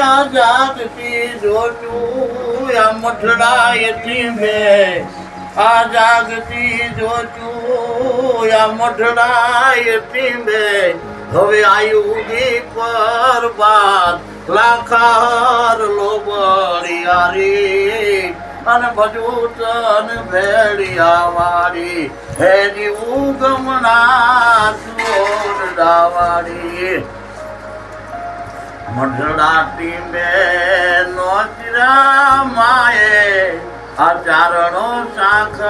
આ જાગતી જોતું આ મઠડાયથી બે આ જાગતી જોતું આ મઠડાયથી બે હવે આયુગી પર બાદ લાખાર લોબડિયા રે. અને ભજવું તન ભેડિયા વાળી હે જીવું ગમના ચોરડા વાળી ટીમે નોચરા માએ આ ચારણો શાખ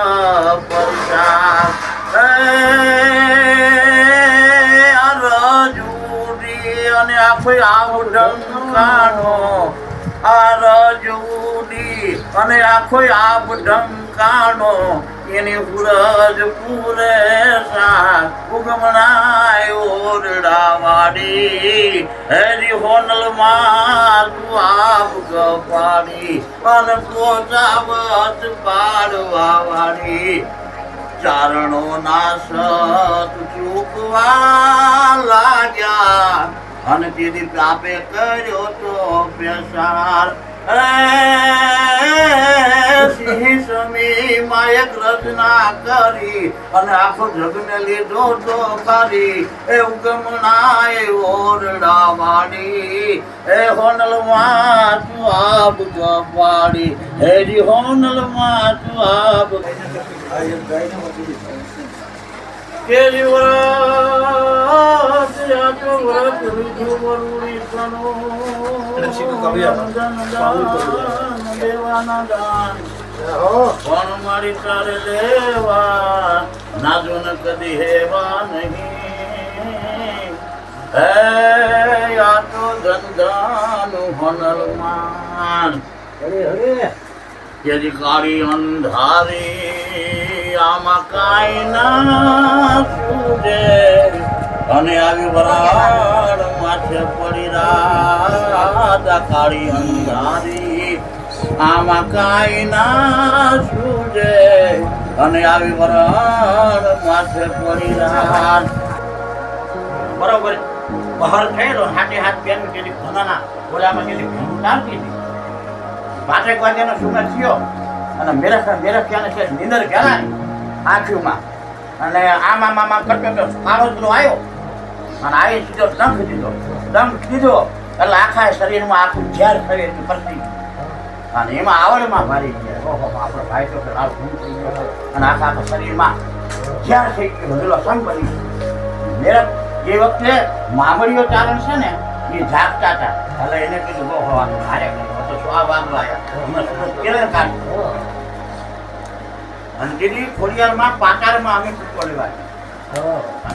પરસાદ આ રજુડી અને આખો આવ કાઢો આ રજુડી અને આખો આપ ડંકાનો એની હુરજ પૂરે ઉગમણાય ઓરડા વાડી હેરી હોનલમાં તું આપ ગપાડી અને પોચાવત પાડવા વાળી ચારણો ના સત ચૂકવા લાગ્યા, અને તેથી પાપે કર્યો તો પેસાર સિંહ સમી માયક રચના કરી અને આખો જગને લીધો તો કરી એ ઉગમના એ ઓરડા વાડી એ હોનલમાં તું આબ ગપાડી હેરી હોનલમાં તું આબ કેરી વરસ યાચો વરસ વિધુ વરુણી સનો દેવાના દાન. કોણ મારી તારે લેવા? નાજો ન કદી હેવા નહીં. હે આ તો ધંધાનું હોનલમાન. જેથી કાળી અંધારી આમાં કાંઈ ના સૂજે અને આવી વરાળ માથે પડી રાધા કાળી અંધારી આમાં કાંઈ ના સૂજે અને આવી વરાળ માથે પડી રાત બરોબર. બહાર થયેલો હાથે હાથ બેન કેલી ભનાના ઓલામાં કેલી ભેંસ ચાલતી હતી. પાંચેક વાગ્યાનો સુગર થયો. અને મેરખ મેરખ ક્યાં છે નીંદર ગયેલા આંખીમાં અને આમ આમ કરતો તો કાળોતરો આવ્યો અને આવી સીધો દંખ દીધો. દંખ દીધો એટલે આખા શરીરમાં આખું ઝેર શરીરથી પડતી અને એમાં આવડમાં ભારી ગયા. ઓહો, આપણો ભાઈ તો લાલ ગુમ થઈ ગયો. અને આખા આખા શરીરમાં ઝેર થઈ ગયું. બધું સમ બની મેરખ એ વખતે મામડીઓ ચારણ છે ને, એ જાગતા હતા. એટલે એને કીધું, બહુ હવાનું. મારે તો શું આ વાગવા આવ્યા? સુરત કેળે કાઢ્યું અને તેથી ખોડિયારમાં પાટારમાં અમે કૂટો લેવાય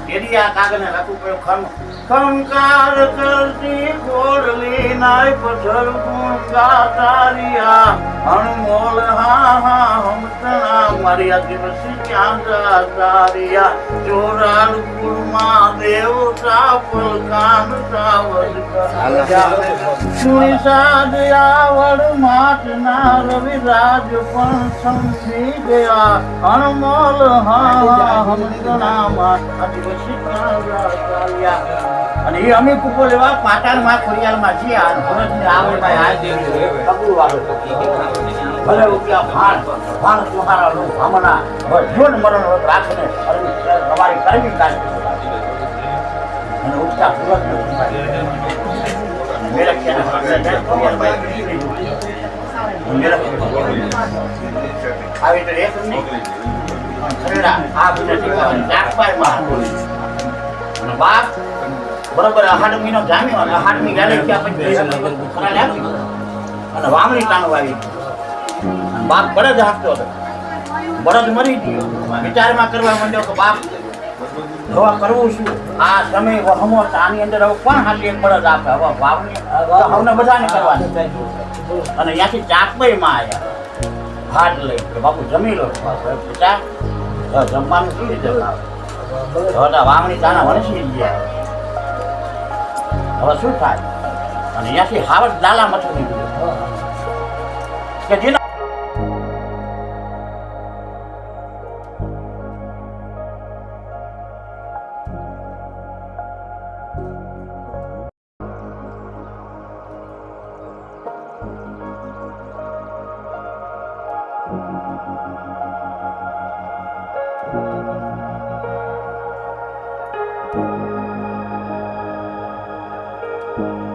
તેથી આ કાગળને લખવું પડ્યું ખમ. ખંકાર કરતી ખોડલી નાય પથર ગુણ ગાતારિયા. અણમોલ હા હા હમતના. મારી આ દિવસી ક્યાં ગાતારિયા? ચોરાલ કુળમાં દેવ સાપલ સાદ આવડ માટના રવિરાજ પણ સમજી ગયા અણમોલ હા હમણામાં આદિવાસી અને એ અમે કુપો લેવા પાટણમાં ખોડિયારમાં છીએ આ ભરતની આવડમાં આ કબૂલ વાળો ભલે ઉગ્યા ભાણ ભાણ સુહારા હમણાં જોન મરણ રાખને તમારી કરવી કાઢી બાપ બરોબર અહાડ મહિનો જામ્યો અને ખરા લાગી અને વામણી તાણવા આવી બાપ બળદ હાંકતો હતો. બળદ મરી ગયો. વિચારમાં કરવા માંડ્યો કે બાપ હવે કરવું શું આ તમે વહમો આની અંદર હવે કોણ હાલી એક ફરજ આપે? હવે વાવની હવને બધાને કરવાની અને ત્યાંથી ચાકભાઈ માં આવ્યા હાથ લઈ કે બાપુ જમી લો. પિતા જમવાનું કેવી રીતે હવે વાવણી તાના વણસી ગયા. હવે શું થાય? અને ત્યાંથી હાવડ દાલા મથું કે જેના thank you